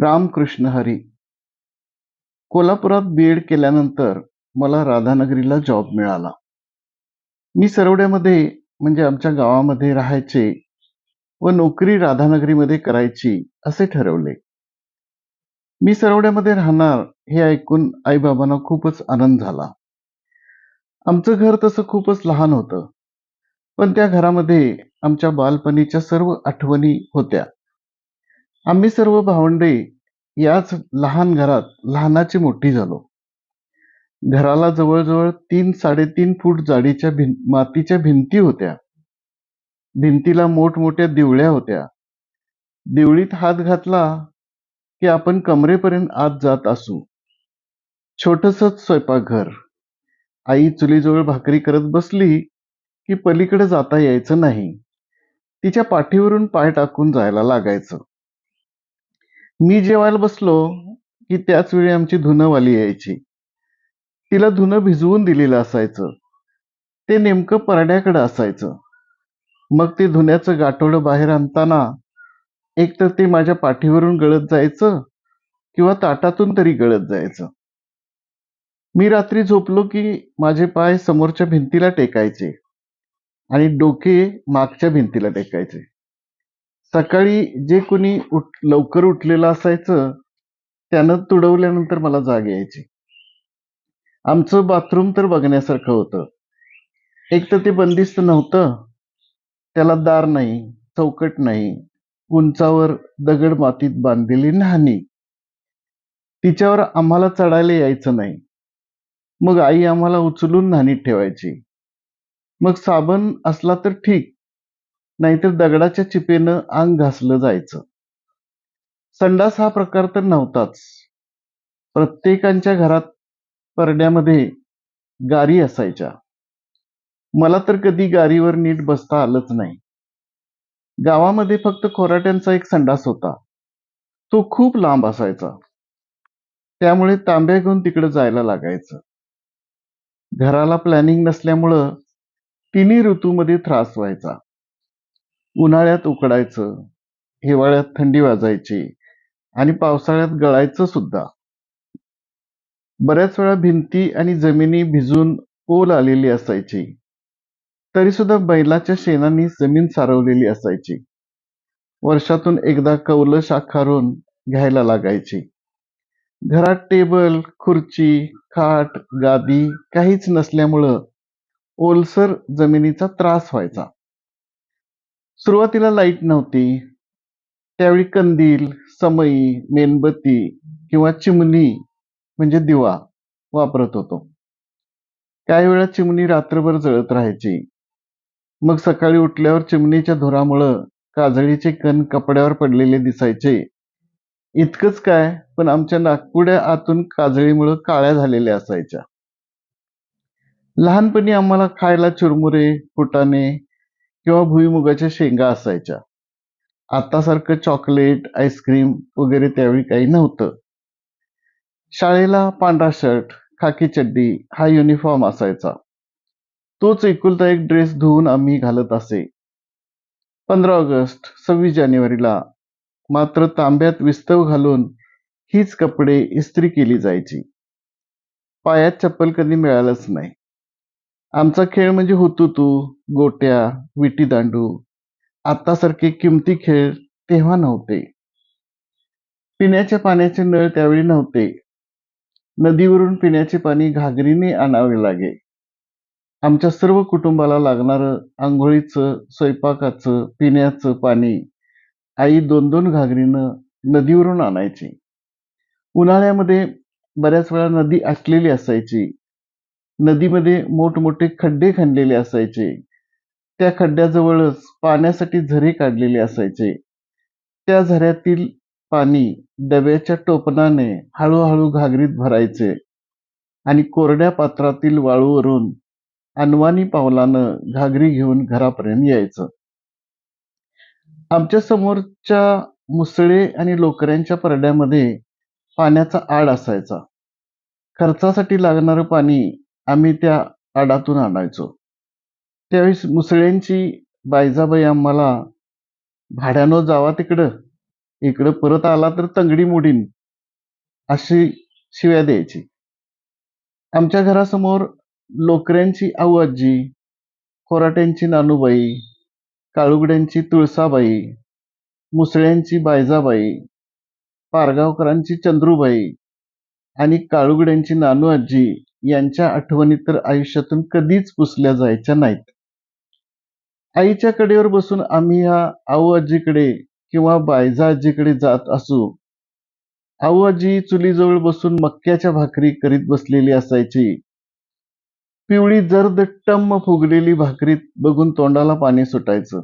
रामकृष्ण हरी. कोल्हापुरात B Ed केल्यानंतर मला राधानगरीला जॉब मिळाला. मी सरवड्यामध्ये म्हणजे आमच्या गावामध्ये राहायचे व नोकरी राधानगरीमध्ये करायची असे ठरवले. मी सरवड्यामध्ये राहणार हे ऐकून आईबाबांना खूपच आनंद झाला. आमचं घर तसं खूपच लहान होतं. पण त्या घरामध्ये आमच्या बालपणीच्या सर्व आठवणी होत्या. आम्ही सर्व भावंडे याच लहान घरात लहानाची मोठी झालो. घराला जवळजवळ तीन साडेतीन फूट जाडीच्या भिं मातीच्या भिंती होत्या. भिंतीला मोठमोठ्या दिवळ्या होत्या. दिवळीत हात घातला की आपण कमरेपर्यंत आत जात असू. छोटसच स्वयंपाकघर. आई चुलीजवळ भाकरी करत बसली की पलीकडे जाता यायचं नाही. तिच्या पाठीवरून पाय टाकून जायला लागायचं. मी जेवायला बसलो की त्याच वेळी आमची धुनंवाली यायची. तिला धुनं भिजवून दिलेलं असायचं. ते नेमकं परड्याकडं असायचं. मग ते धुण्याचं गाठोडं बाहेर आणताना एकतर ते माझ्या पाठीवरून गळत जायचं किंवा ताटातून तरी गळत जायचं. मी रात्री झोपलो की माझे पाय समोरच्या भिंतीला टेकायचे आणि डोके मागच्या भिंतीला टेकायचे. सकाळी जे कोणी उठ लवकर उठलेलं असायचं त्यानं तुडवल्यानंतर मला जाग यायची. आमचं बाथरूम तर बघण्यासारखं होतं. एक तर ते बंदिस्त नव्हतं. त्याला दार नाही चौकट नाही उंचावर दगड मातीत बांधलेली न्हाणी. तिच्यावर आम्हाला चढायला यायचं नाही. मग आई आम्हाला उचलून न्हाणीत ठेवायची. मग साबण असला तर ठीक. नाहीतर दगडाच्या चिपेनं अंग घासलं जायचं. संडास हा प्रकार तर नव्हताच. प्रत्येकांच्या घरात परड्यामध्ये गारी असायच्या. मला तर कधी गारीवर नीट बसता आलंच नाही. गावामध्ये फक्त खोराट्यांचा एक संडास होता. तो खूप लांब असायचा. त्यामुळे तांब्या घेऊन तिकडे जायला लागायचं. घराला प्लॅनिंग नसल्यामुळं तिन्ही ऋतूमध्ये त्रास व्हायचा. उन्हाळ्यात उकडायचं हिवाळ्यात थंडी वाजायची आणि पावसाळ्यात गळायचं सुद्धा. बऱ्याच वेळा भिंती आणि जमिनी भिजून ओल आलेली असायची. तरी सुद्धा बैलाच्या शेणांनी जमीन सारवलेली असायची. वर्षातून एकदा कौल शाखारून घ्यायला लागायची. घरात टेबल खुर्ची खाट गादी काहीच नसल्यामुळं ओलसर जमिनीचा त्रास व्हायचा. सुरुवातीला लाइट नव्हती. त्यावेळी कंदील समई मेणबत्ती किंवा चिमणी म्हणजे दिवा वापरत होतो. काही वेळा चिमणी रात्रभर जळत राहायची. मग सकाळी उठल्यावर चिमणीच्या धुरामुळं काजळीचे कण कपड्यावर पडलेले दिसायचे. इतकंच काय पण आमच्या नागपुड्या आतून काजळीमुळं काळ्या झालेल्या असायच्या. लहानपणी आम्हाला खायला चुरमुरे फुटाणे किंवा भुईमुगाच्या शेंगा असायच्या. आतासारखं चॉकलेट आईस्क्रीम वगैरे त्यावेळी काही नव्हतं. शाळेला पांढरा शर्ट खाकी चड्डी हा युनिफॉर्म असायचा. तोच एकुलता एक ड्रेस धुवून आम्ही घालत असे. पंधरा ऑगस्ट सव्वीस जानेवारीला मात्र तांब्यात विस्तव घालून हीच कपडे इस्त्री केली जायची. पायात चप्पल कधी मिळालंच नाही. आमचा खेळ म्हणजे हुतुतू गोट्या विटी दांडू आतासारखे किमती खेळ तेव्हा नव्हते. पिण्याच्या पाण्याचे नळ त्यावेळी नव्हते. नदीवरून पिण्याचे पाणी घागरीने आणावे लागे. आमच्या सर्व कुटुंबाला लागणारं आंघोळीचं स्वयंपाकाचं पिण्याचं पाणी आई दोन दोन घागरीनं नदीवरून आणायची. उन्हाळ्यामध्ये बऱ्याच वेळा नदी आटलेली असायची. नदीमध्ये मोठमोठे खड्डे खणलेले असायचे. त्या खड्ड्याजवळच पाण्यासाठी झरे काढलेले असायचे. त्या झऱ्यातील पाणी डब्याच्या टोपणाने हळूहळू घागरीत भरायचे आणि कोरड्या पात्रातील वाळूवरून अनवानी पावलानं घागरी घेऊन घरापर्यंत यायचं. आमच्या समोरच्या मुसळे आणि लोकऱ्यांच्या परड्यामध्ये पाण्याचा आड असायचा. खर्चासाठी लागणारं पाणी आम्ही त्या आडातून आणायचो. त्यावेळेस मुसळ्यांची बायजाबाई आम्हाला भाड्यानं जावा तिकडं इकडं परत आला तर तंगडी मोडीन अशी शिव्या द्यायची. आमच्या घरासमोर लोकऱ्यांची आऊ आजी खोराट्यांची नानूबाई काळुगड्यांची तुळसाबाई मुसळ्यांची बायजाबाई पारगावकरांची चंद्रूबाई आणि काळुगड्यांची नानू आजी यांच्या आठवणी तर आयुष्यातून कधीच पुसल्या जायच्या नाहीत. आईच्या कडेवर बसून आम्ही ह्या आऊ आजीकडे किंवा बायजा आजीकडे जात असू आऊ आजी चुलीजवळ बसून मक्याच्या भाकरी करीत बसलेली असायची. पिवळी जर्द टम्म फुगलेली भाकरीत बघून तोंडाला पाणी सुटायचं.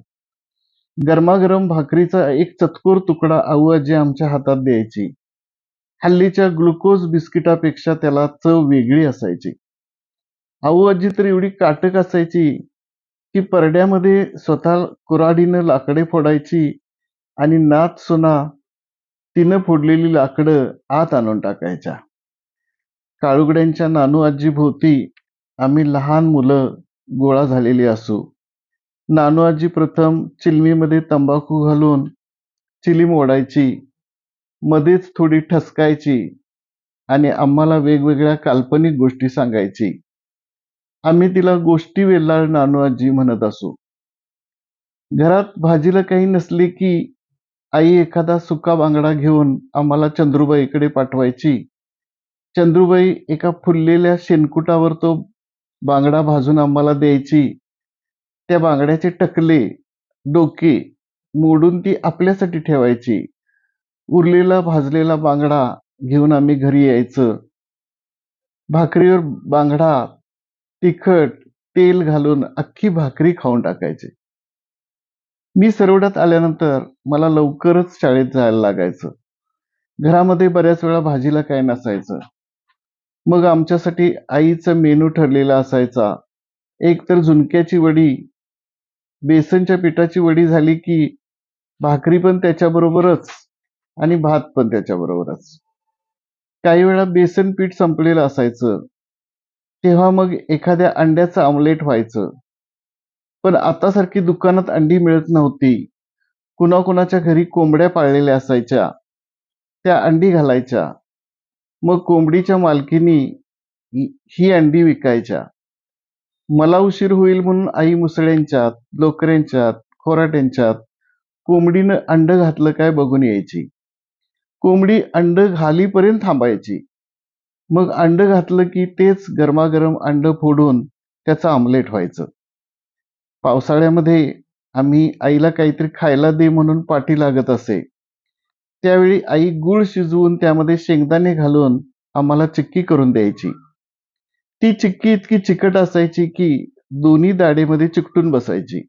गरमागरम भाकरीचा एक चतकोर तुकडा आऊ आजी आमच्या हातात द्यायची. हल्लीच्या ग्लुकोज बिस्किटापेक्षा त्याला चव वेगळी असायची. आऊ आजी तर एवढी काटक असायची की परड्यामध्ये स्वतः कुऱ्हाडीनं लाकडे फोडायची आणि नात सुना तिनं फोडलेली लाकडं आत आणून टाकायच्या. काळुगड्यांच्या नानू आजी भोवती आम्ही लहान मुलं गोळा झालेली असू. नानू आजी प्रथम चिलमीमध्ये तंबाखू घालून चिलीम ओढायची. मध्येच थोडी ठसकायची आणि आम्हाला वेगवेगळ्या काल्पनिक गोष्टी सांगायची. आम्ही तिला गोष्टी वेल्लाळ नानू आजी म्हणत असू. घरात भाजीला काही नसले की आई एखादा सुका बांगडा घेऊन आम्हाला चंद्रुबाईकडे पाठवायची. चंद्रुबाई एका फुललेल्या शेणकुटावर तो बांगडा भाजून आम्हाला द्यायची. त्या बांगड्याचे टकले डोके मोडून ती आपल्यासाठी ठेवायची. उरलेला भाजलेला बांगडा घेऊन आम्ही घरी यायचं. भाकरीवर बांगडा तिखट तेल घालून अख्खी भाकरी खाऊन टाकायचे. मी सरवड्यात आल्यानंतर मला लवकरच शाळेत जायला लागायचं. घरामध्ये बऱ्याच वेळा भाजीला काय नसायचं. मग आमच्यासाठी आईचा मेनू ठरलेला असायचा. एक तर झुणक्याची वडी बेसनच्या पिठाची वडी झाली की भाकरी पण त्याच्याबरोबरच. आणि भात पण त्याच्याबरोबरच. काही वेळा बेसन पीठ संपलेलं असायचं. तेव्हा मग एखाद्या अंड्याचं आमलेट व्हायचं. पण आता सारखी दुकानात अंडी मिळत नव्हती. कुणाकुणाच्या घरी कोंबड्या पाळलेल्या असायच्या. त्या अंडी घालायच्या. मग कोंबडीच्या मालकीनी ही अंडी विकायच्या. मला उशीर होईल म्हणून आई मुसळ्यांच्यात लोकऱ्यांच्यात खोराट्यांच्यात कोंबडीनं अंड घातलं काय बघून यायची. कोंबडी अंड घालीपर्यंत थांबायची. मग अंड घातलं की तेच गरमागरम अंड फोडून त्याचं आमलेट व्हायचं. पावसाळ्यामध्ये आम्ही आईला काहीतरी खायला दे म्हणून पाठी लागत असे. त्यावेळी आई गुळ शिजवून त्यामध्ये शेंगदाणे घालून आम्हाला चिक्की करून द्यायची. ती चिक्की इतकी चिकट असायची की दोन्ही दाढेमध्ये चिकटून बसायची.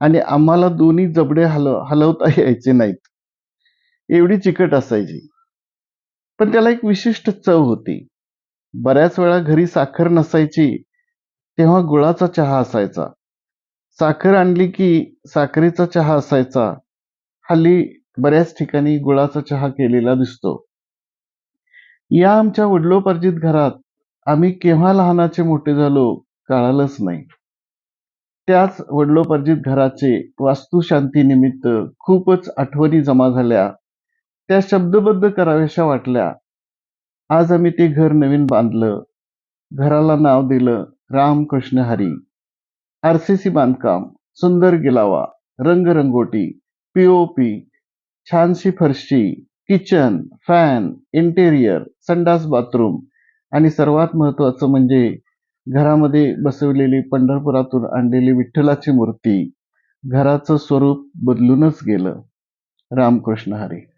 आणि आम्हाला दोन्ही जबडे हल हलवता यायचे नाहीत. एवढी चिकट असायची. पण त्याला एक विशिष्ट चव होती. बऱ्याच वेळा घरी साखर नसायची तेव्हा गुळाचा चहा असायचा. साखर आणली की साखरेचा चहा असायचा. हल्ली बऱ्याच ठिकाणी गुळाचा चहा केलेला दिसतो. या आमच्या वडिलोपार्जित घरात आम्ही केव्हा लहानाचे मोठे झालो कळालंच नाही. त्याच वडिलोपार्जित घराचे वास्तुशांतीनिमित्त खूपच आठवणी जमा झाल्या. त्या शब्दबद्ध कराव्याशा वाटल्या. आज आम्ही ते घर नवीन बांधलं. घराला नाव दिलं रामकृष्ण हरी. आरसीसी बांधकाम सुंदर गिलावा रंगरंगोटी पीओपी छानशी फरशी किचन फॅन इंटेरियर संडास बाथरूम आणि सर्वात महत्वाचं म्हणजे घरामध्ये बसवलेली पंढरपुरातून आणलेली विठ्ठलाची मूर्ती. घराचं स्वरूप बदलूनच गेलं. रामकृष्ण हरी.